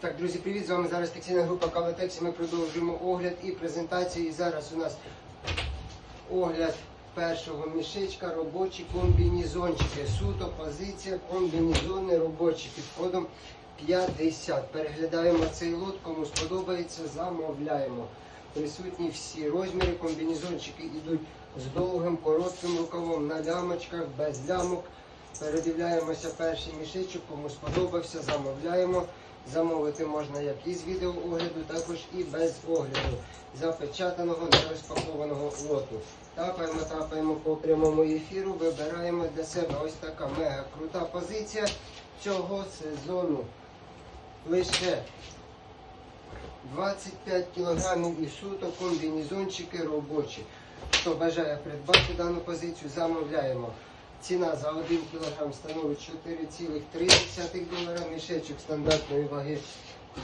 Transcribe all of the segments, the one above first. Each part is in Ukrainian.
Так, друзі, привіт! З вами зараз текстильна група Каватекс. Ми продовжуємо огляд і презентацію. І зараз у нас огляд першого мішечка, робочі комбінізончики. Суто, позиція, комбінізони робочі під кодом 50. Переглядаємо цей лот, кому сподобається, замовляємо. Присутні всі розміри, комбінізончики йдуть з довгим, коротким рукавом, на лямочках, без лямок. Передивляємося перший мішечок, кому сподобався, замовляємо. Замовити можна як із відеоогляду, також і без огляду запечатаного, нерозпакованого лоту. Тапаємо, тапаємо по прямому ефіру, вибираємо для себе ось така мега крута позиція цього сезону. Лише 25 кілограмів і суто комбінізончики робочі. Хто бажає придбати дану позицію, замовляємо. Ціна за 1 кг становить 4,3 долара. Мішечок стандартної ваги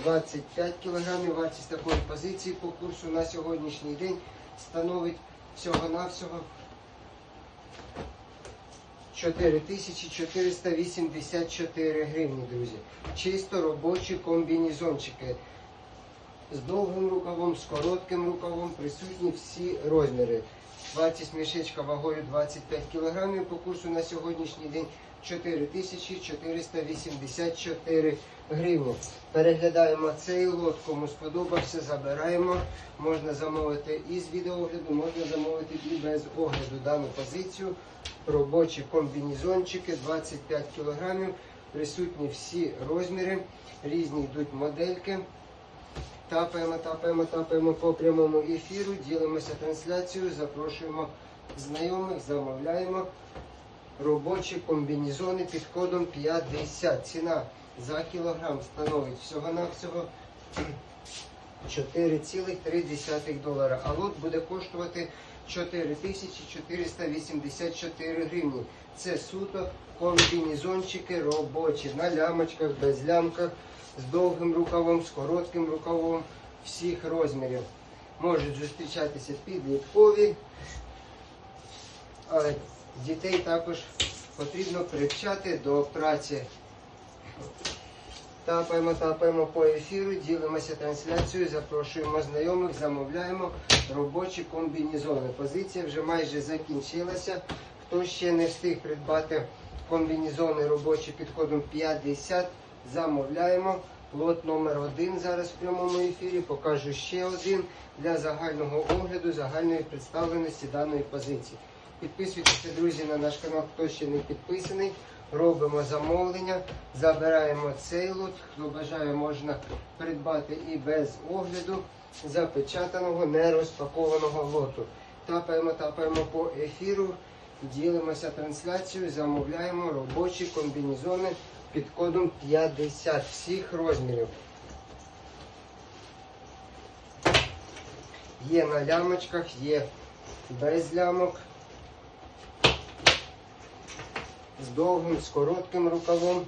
25 кг. Вартість такої позиції по курсу на сьогоднішній день становить всього-навсього 4484 гривні, друзі. Чисто робочі комбінізончики. З довгим рукавом, з коротким рукавом присутні всі розміри. Вартість мішечка вагою 25 кг по курсу на сьогоднішній день 4484 гривні. Переглядаємо цей лот, кому сподобався, забираємо. Можна замовити і з відеогляду, можна замовити і без огляду дану позицію. Робочі комбінізончики 25 кг. Присутні всі розміри, різні йдуть модельки. Тапаємо, тапаємо, тапаємо по прямому ефіру, ділимося трансляцією, запрошуємо знайомих, замовляємо робочі комбінезони під кодом 50. Ціна за кілограм становить всього-навсього 4,3 долара. А лот буде коштувати 4484 гривні. Це суто комбінізончики робочі на лямочках, без лямках, з довгим рукавом, з коротким рукавом всіх розмірів. Можуть зустрічатися підліткові, але дітей також потрібно привчати до праці. Тапаємо, тапаємо по ефіру, ділимося трансляцією, запрошуємо знайомих, замовляємо робочі комбінізони. Позиція вже майже закінчилася. Хто ще не встиг придбати комбінізони робочі під кодом 50, замовляємо. Лот номер один зараз в прямому ефірі. Покажу ще один для загального огляду, загальної представленості даної позиції. Підписуйтеся, друзі, на наш канал, хто ще не підписаний. Робимо замовлення, забираємо цей лот. Хто бажає, можна придбати і без огляду запечатаного, нерозпакованого лоту. Тапаємо, тапаємо по ефіру, ділимося трансляцією, замовляємо робочі комбінезони під кодом 50 всіх розмірів. Є на лямочках, є без лямок. З довгим, з коротким рукавом.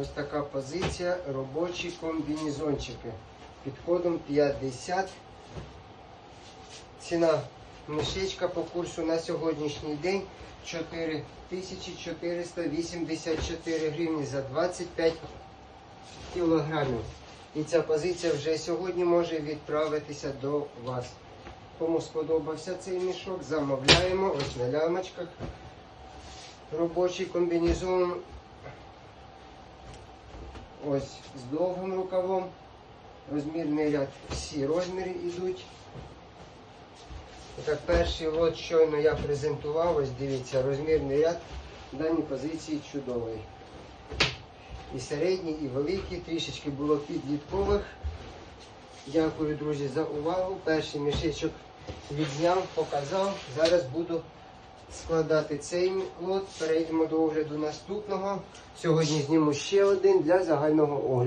Ось така позиція, робочі комбінезончики. Під кодом 50. Ціна мішечка по курсу на сьогоднішній день 4484 гривні за 25 кілограмів. І ця позиція вже сьогодні може відправитися до вас. Кому сподобався цей мішок, замовляємо ось на лямочках. Робочий комбінезон. Ось з довгим рукавом. Розмірний ряд, всі розміри йдуть. Так, перший лот щойно я презентував, ось дивіться, розмірний ряд в даній позиції чудовий. І середній, і великий, трішечки було підліткових. Дякую, друзі, за увагу. Перший мішечок відзняв, показав. Зараз буду складати цей лот. Перейдемо до огляду наступного. Сьогодні зніму ще один для загального огляду.